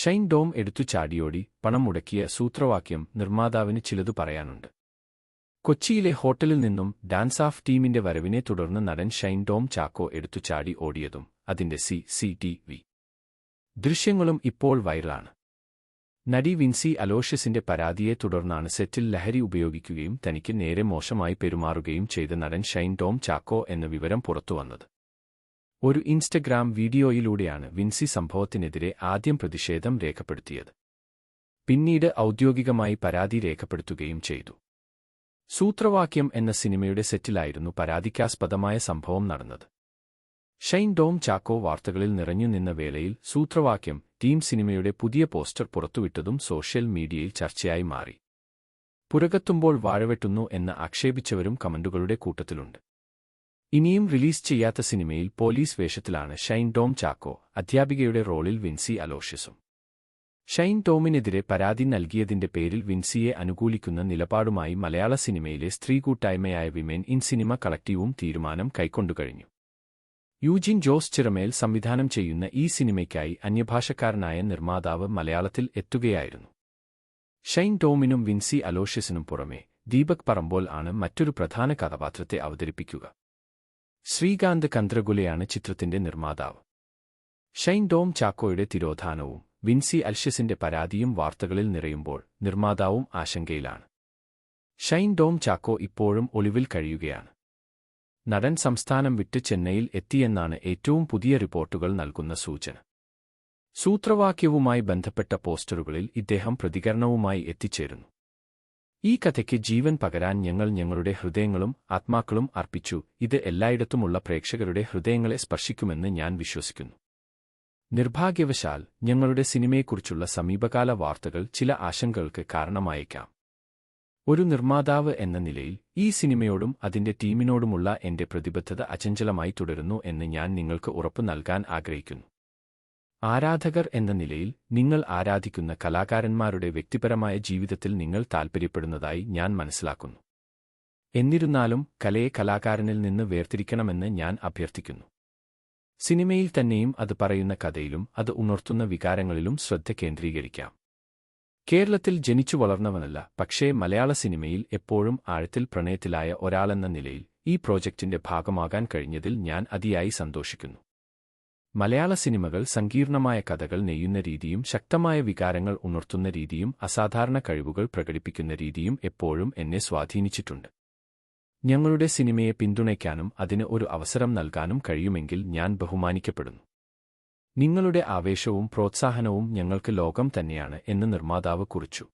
Shine dome എടുത്തു ചാടിയോടി പണം മുടക്കിയ സൂത്രവാക്യം നിർമ്മാതാവിന് ചിലതു പറയാനുണ്ട്. കൊച്ചിയിലെ ഹോട്ടലിൽ നിന്നും ഡാൻസ് ഓഫ് ടീമിന്റെ വരവിനെ തുടർന്ന് നടൻ ഷൈൻ ഡോം ചാക്കോ എടുത്തു ചാടി ഓടിയതും അതിന്റെ സി സി ടി വി. ദൃശ്യങ്ങളും ഇപ്പോൾ വൈറലാണ്. നടി വിൻസി അലോഷ്യസിന്റെ പരാതിയെ തുടർന്നാണ് സെറ്റിൽ ലഹരി ഉപയോഗിക്കുകയും തനിക്ക് നേരെ മോശമായി പെരുമാറുകയും ചെയ്ത നടൻ ഷൈൻ ടോം ചാക്കോ എന്ന വിവരം പുറത്തുവന്നത്. ഒരു ഇൻസ്റ്റഗ്രാം വീഡിയോയിലൂടെയാണ് വിൻസി സംഭവത്തിനെതിരെ ആദ്യം പ്രതിഷേധം രേഖപ്പെടുത്തിയത്. പിന്നീട് ഔദ്യോഗികമായി പരാതി രേഖപ്പെടുത്തുകയും ചെയ്തു. സൂത്രവാക്യം എന്ന സിനിമയുടെ സെറ്റിലായിരുന്നു പരാതിക്കാസ്പദമായ സംഭവം നടന്നത്. ഷൈൻ ഡോം ചാക്കോ വാർത്തകളിൽ നിറഞ്ഞുനിന്ന വേളയിൽ സൂത്രവാക്യം ടീം സിനിമയുടെ പുതിയ പോസ്റ്റർ പുറത്തുവിട്ടതും സോഷ്യൽ മീഡിയയിൽ ചർച്ചയായി മാറി. പുരകത്തുമ്പോൾ വാഴവെട്ടുന്നു എന്ന് ആക്ഷേപിച്ചവരും കമന്റുകളുടെ കൂട്ടത്തിലുണ്ട്. ഇനിയും റിലീസ് ചെയ്യാത്ത സിനിമയിൽ പോലീസ് വേഷത്തിലാണ് ഷൈൻ ടോം ചാക്കോ അധ്യാപികയുടെ റോളിൽ വിൻസി അലോഷ്യസും. ഷൈൻ ടോമിനെതിരെ പരാതി നൽകിയതിന്റെ പേരിൽ വിൻസിയെ അനുകൂലിക്കുന്ന നിലപാടുമായി മലയാള സിനിമയിലെ സ്ത്രീ കൂട്ടായ്മയായ വിമൻ ഇൻ സിനിമ കളക്റ്റീവും തീരുമാനം കൈക്കൊണ്ടുകഴിഞ്ഞു യൂജിൻ ജോസ് ചിറമേൽ സംവിധാനം ചെയ്യുന്ന ഈ സിനിമയ്ക്കായി അന്യഭാഷക്കാരനായ നിർമ്മാതാവ് മലയാളത്തിൽ എത്തുകയായിരുന്നു. ഷൈൻ ടോമിനും വിൻസി അലോഷ്യസിനും പുറമെ ദീപക് പറമ്പോൾ ആണ് മറ്റൊരു പ്രധാന കഥാപാത്രത്തെ അവതരിപ്പിക്കുക. ശ്രീകാന്ത് കന്ദ്രഗുലയാണ് ചിത്രത്തിന്റെ നിർമ്മാതാവ്. ഷൈൻ ഡോം ചാക്കോയുടെ തിരോധാനവും വിൻസി അൽഷ്യസിന്റെ പരാതിയും വാർത്തകളിൽ നിറയുമ്പോൾ നിർമ്മാതാവും ആശങ്കയിലാണ്. ഷൈൻ ഡോം ചാക്കോ ഇപ്പോഴും ഒളിവിൽ കഴിയുകയാണ്. നടൻ സംസ്ഥാനം വിട്ട് ചെന്നൈയിൽ എത്തിയെന്നാണ് ഏറ്റവും പുതിയ റിപ്പോർട്ടുകൾ നൽകുന്ന സൂചന. സൂത്രവാക്യവുമായി ബന്ധപ്പെട്ട പോസ്റ്ററുകളിൽ ഇദ്ദേഹം പ്രതികരണവുമായി എത്തിച്ചേരുന്നു. ഈ കഥയ്ക്ക് ജീവൻ പകരാൻ ഞങ്ങൾ ഞങ്ങളുടെ ഹൃദയങ്ങളും ആത്മാക്കളും അർപ്പിച്ചു. ഇത് എല്ലായിടത്തുമുള്ള പ്രേക്ഷകരുടെ ഹൃദയങ്ങളെ സ്പർശിക്കുമെന്ന് ഞാൻ വിശ്വസിക്കുന്നു. നിർഭാഗ്യവശാൽ ഞങ്ങളുടെ സിനിമയെക്കുറിച്ചുള്ള സമീപകാല വാർത്തകൾ ചില ആശങ്കകൾക്ക് കാരണമായേക്കാം. ഒരു നിർമ്മാതാവ് എന്ന നിലയിൽ ഈ സിനിമയോടും അതിന്റെ ടീമിനോടുമുള്ള എന്റെ പ്രതിബദ്ധത അചഞ്ചലമായി തുടരുന്നു എന്ന് ഞാൻ നിങ്ങൾക്ക് ഉറപ്പു നൽകാൻ ആഗ്രഹിക്കുന്നു. ആരാധകർ എന്ന നിലയിൽ നിങ്ങൾ ആരാധിക്കുന്ന കലാകാരന്മാരുടെ വ്യക്തിപരമായ ജീവിതത്തിൽ നിങ്ങൾ താൽപ്പര്യപ്പെടുന്നതായി ഞാൻ മനസ്സിലാക്കുന്നു. എന്നിരുന്നാലും കലയെ കലാകാരനിൽ നിന്ന് വേർതിരിക്കണമെന്ന് ഞാൻ അഭ്യർത്ഥിക്കുന്നു. സിനിമയിൽ തന്നെയും അത് പറയുന്ന കഥയിലും അത് ഉണർത്തുന്ന വികാരങ്ങളിലും ശ്രദ്ധ കേന്ദ്രീകരിക്കാം. കേരളത്തിൽ ജനിച്ചു വളർന്നവനല്ല പക്ഷേ മലയാള സിനിമയിൽ എപ്പോഴും ആഴത്തിൽ പ്രണയത്തിലായ ഒരാളെന്ന നിലയിൽ ഈ പ്രോജക്റ്റിന്റെ ഭാഗമാകാൻ കഴിഞ്ഞതിൽ ഞാൻ അതിയായി സന്തോഷിക്കുന്നു. മലയാള സിനിമകൾ സങ്കീർണമായ കഥകൾ നെയ്യുന്ന രീതിയും ശക്തമായ വികാരങ്ങൾ ഉണർത്തുന്ന രീതിയും അസാധാരണ കഴിവുകൾ പ്രകടിപ്പിക്കുന്ന രീതിയും എപ്പോഴും എന്നെ സ്വാധീനിച്ചിട്ടുണ്ട്. ഞങ്ങളുടെ സിനിമയെ പിന്തുണയ്ക്കാനും അതിന് ഒരു അവസരം നൽകാനും കഴിയുമെങ്കിൽ ഞാൻ ബഹുമാനിക്കപ്പെടുന്നു. നിങ്ങളുടെ ആവേശവും പ്രോത്സാഹനവും ഞങ്ങൾക്ക് ലോകം തന്നെയാണ് എന്ന് നിർമ്മാതാവ് കുറിച്ചു.